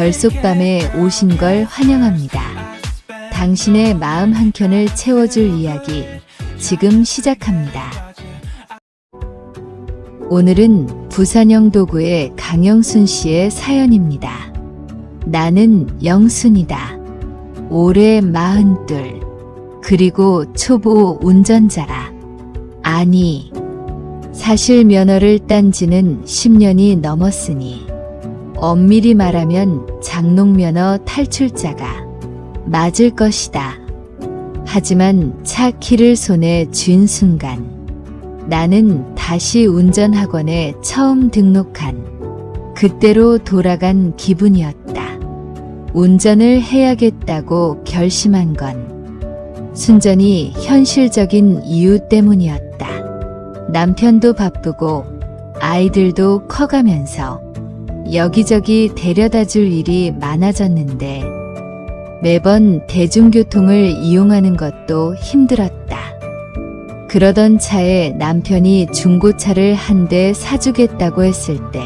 별속밤에 오신 걸 환영합니다. 당신의 마음 한켠을 채워줄 이야기 지금 시작합니다. 오늘은 부산 영도구의 강영순 씨의 사연입니다. 나는 영순이다. 올해 마흔둘. 그리고 초보 운전자라. 아니, 사실 면허를 딴 지는 10년이 넘었으니, 엄밀히 말하면 장롱면허 탈출자가 맞을 것이다. 하지만 차 키를 손에 쥔 순간, 나는 다시 운전학원에 처음 등록한 그때로 돌아간 기분이었다. 운전을 해야겠다고 결심한 건 순전히 현실적인 이유 때문이었다. 남편도 바쁘고 아이들도 커가면서 여기저기 데려다 줄 일이 많아졌는데 매번 대중교통을 이용하는 것도 힘들었다. 그러던 차에 남편이 중고차를 한 대 사주겠다고 했을 때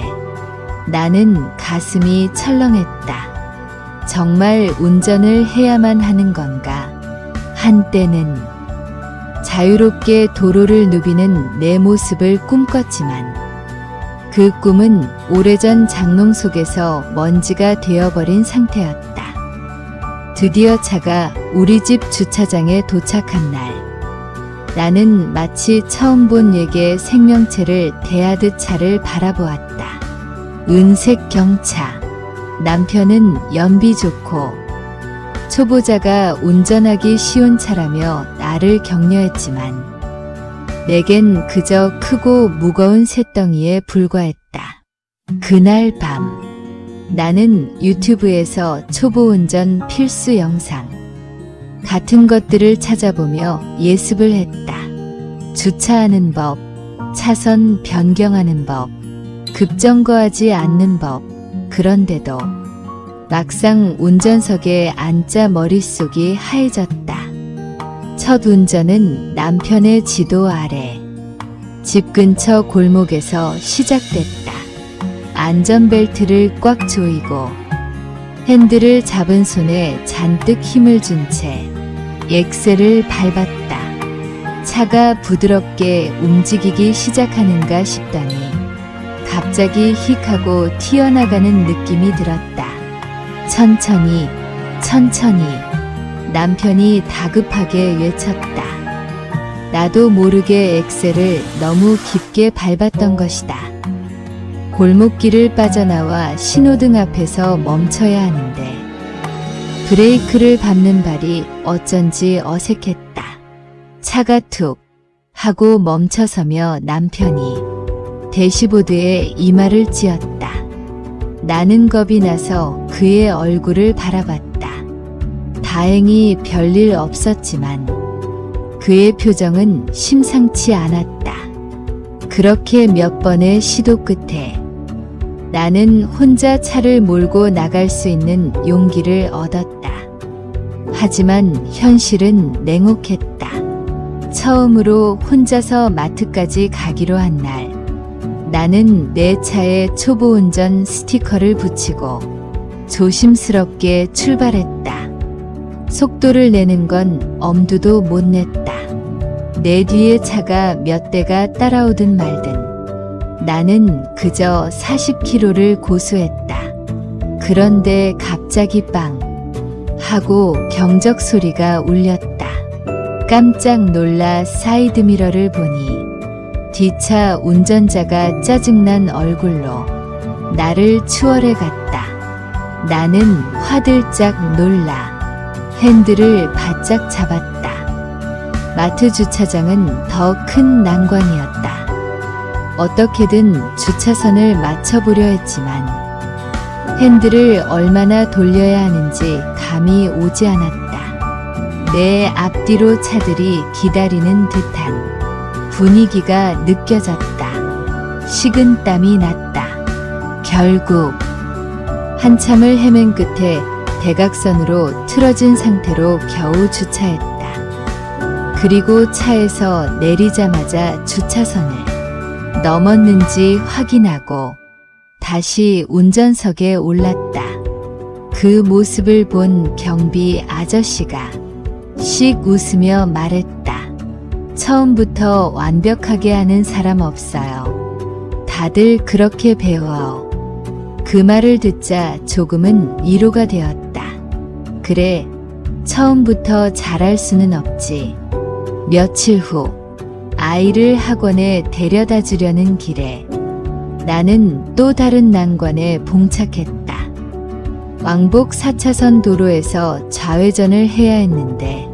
나는 가슴이 철렁했다. 정말 운전을 해야만 하는 건가? 한때는 자유롭게 도로를 누비는 내 모습을 꿈꿨지만 그 꿈은 오래전 장롱 속에서 먼지가 되어버린 상태였다. 드디어 차가 우리 집 주차장에 도착한 날, 나는 마치 처음 본 얘의 생명체를 대하듯 차를 바라보았다. 은색 경차. 남편은 연비 좋고 초보자가 운전하기 쉬운 차라며 나를 격려했지만 내겐 그저 크고 무거운 쇳덩이에 불과했다. 그날 밤 나는 유튜브에서 초보 운전 필수 영상 같은 것들을 찾아보며 예습을 했다. 주차하는 법, 차선 변경하는 법, 급정거하지 않는 법. 그런데도 막상 운전석에 앉자 머릿속이 하얘졌다. 첫 운전은 남편의 지도 아래 집 근처 골목에서 시작됐다. 안전벨트를 꽉 조이고 핸들을 잡은 손에 잔뜩 힘을 준 채 엑셀을 밟았다. 차가 부드럽게 움직이기 시작하는가 싶더니 갑자기 휙 하고 튀어나가는 느낌이 들었다. 천천히, 천천히 남편이 다급하게 외쳤다. 나도 모르게 엑셀을 너무 깊게 밟았던 것이다. 골목길을 빠져나와 신호등 앞에서 멈춰야 하는데 브레이크를 밟는 발이 어쩐지 어색했다. 차가 툭 하고 멈춰서며 남편이 대시보드에 이마를 찧었다. 나는 겁이 나서 그의 얼굴을 바라봤다. 다행히 별일 없었지만 그의 표정은 심상치 않았다. 그렇게 몇 번의 시도 끝에 나는 혼자 차를 몰고 나갈 수 있는 용기를 얻었다. 하지만 현실은 냉혹했다. 처음으로 혼자서 마트까지 가기로 한 날, 나는 내 차에 초보 운전 스티커를 붙이고 조심스럽게 출발했다. 속도를 내는 건 엄두도 못 냈다. 내 뒤에 차가 몇 대가 따라오든 말든 나는 그저 40km를 고수했다. 그런데 갑자기 빵 하고 경적 소리가 울렸다. 깜짝 놀라 사이드미러를 보니 뒷차 운전자가 짜증난 얼굴로 나를 추월해 갔다. 나는 화들짝 놀라 핸들을 바짝 잡았다. 마트 주차장은 더 큰 난관이었다. 어떻게든 주차선을 맞춰보려 했지만 핸들을 얼마나 돌려야 하는지 감이 오지 않았다. 내 앞뒤로 차들이 기다리는 듯한 분위기가 느껴졌다. 식은땀이 났다. 결국 한참을 헤맨 끝에 대각선으로 틀어진 상태로 겨우 주차했다. 그리고 차에서 내리자마자 주차선을 넘었는지 확인하고 다시 운전석에 올랐다. 그 모습을 본 경비 아저씨가 씩 웃으며 말했다. 처음부터 완벽하게 하는 사람 없어요. 다들 그렇게 배워. 그 말을 듣자 조금은 위로가 되었다. 그래, 처음부터 잘할 수는 없지. 며칠 후, 아이를 학원에 데려다 주려는 길에 나는 또 다른 난관에 봉착했다. 왕복 4차선 도로에서 좌회전을 해야 했는데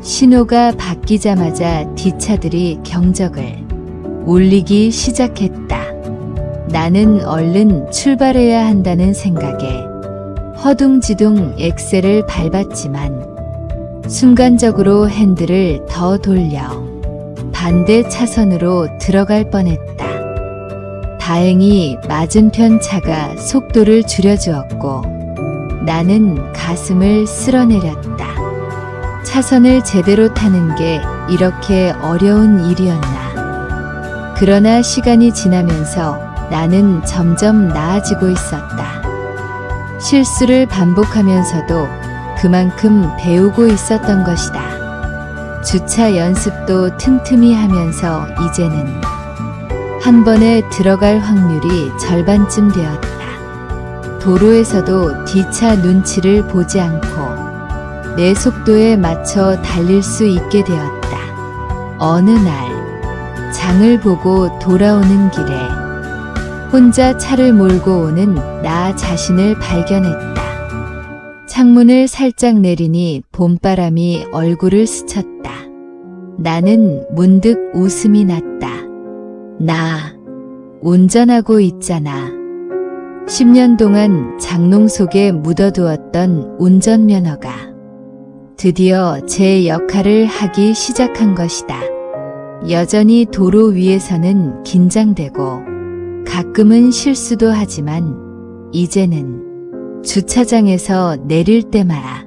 신호가 바뀌자마자 뒷차들이 경적을 울리기 시작했다. 나는 얼른 출발해야 한다는 생각에 허둥지둥 엑셀을 밟았지만 순간적으로 핸들을 더 돌려 반대 차선으로 들어갈 뻔했다. 다행히 맞은편 차가 속도를 줄여주었고 나는 가슴을 쓸어내렸다. 차선을 제대로 타는 게 이렇게 어려운 일이었나. 그러나 시간이 지나면서 나는 점점 나아지고 있었다. 실수를 반복하면서도 그만큼 배우고 있었던 것이다. 주차 연습도 틈틈이 하면서 이제는 한 번에 들어갈 확률이 절반쯤 되었다. 도로에서도 뒤차 눈치를 보지 않고 내 속도에 맞춰 달릴 수 있게 되었다. 어느 날, 장을 보고 돌아오는 길에 혼자 차를 몰고 오는 나 자신을 발견했다. 창문을 살짝 내리니 봄바람이 얼굴을 스쳤다. 나는 문득 웃음이 났다. 나 운전하고 있잖아. 10년 동안 장롱 속에 묻어두었던 운전면허가 드디어 제 역할을 하기 시작한 것이다. 여전히 도로 위에서는 긴장되고 가끔은 실수도 하지만 이제는 주차장에서 내릴 때마다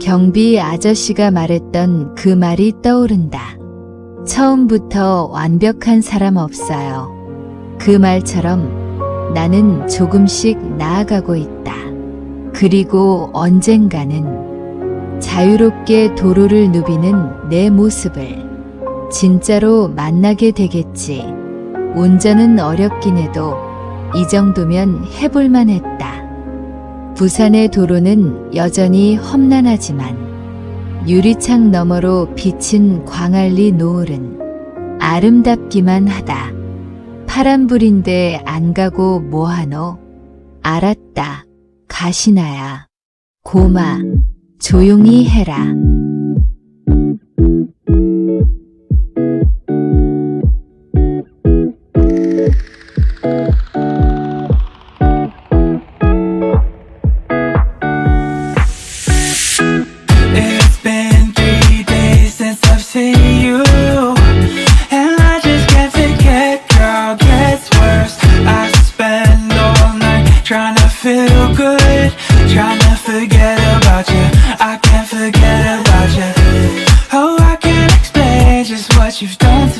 경비 아저씨가 말했던 그 말이 떠오른다. 처음부터 완벽한 사람 없어요. 그 말처럼 나는 조금씩 나아가고 있다. 그리고 언젠가는 자유롭게 도로를 누비는 내 모습을 진짜로 만나게 되겠지. 운전은 어렵긴 해도 이 정도면 해볼만 했다. 부산의 도로는 여전히 험난하지만 유리창 너머로 비친 광안리 노을은 아름답기만 하다. 파란불인데 안 가고 뭐하노? 알았다. 가시나야. 고마. 조용히 해라. you've done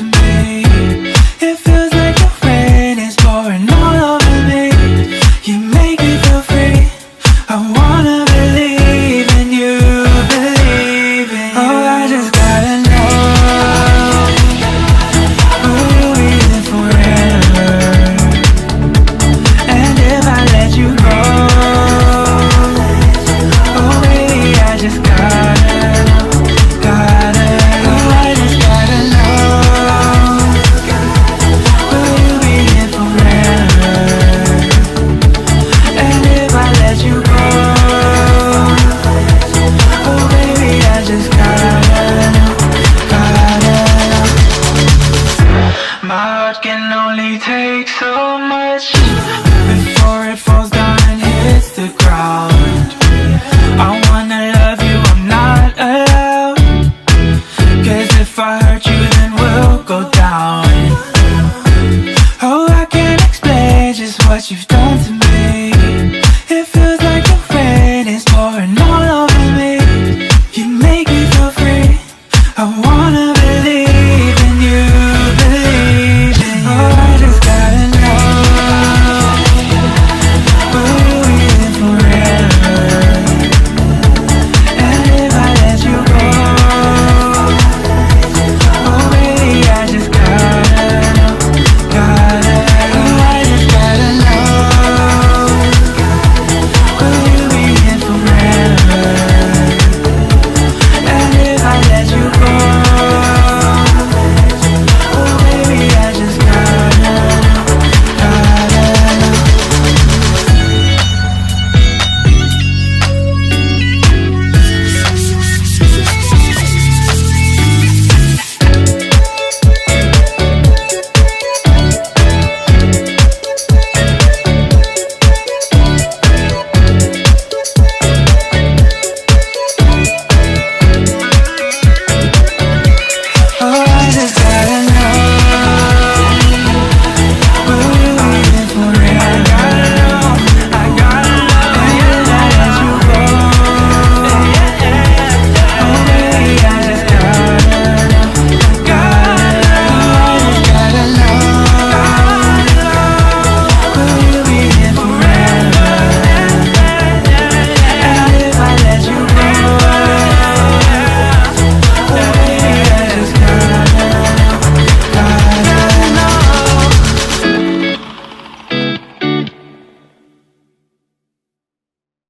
what you've done to me.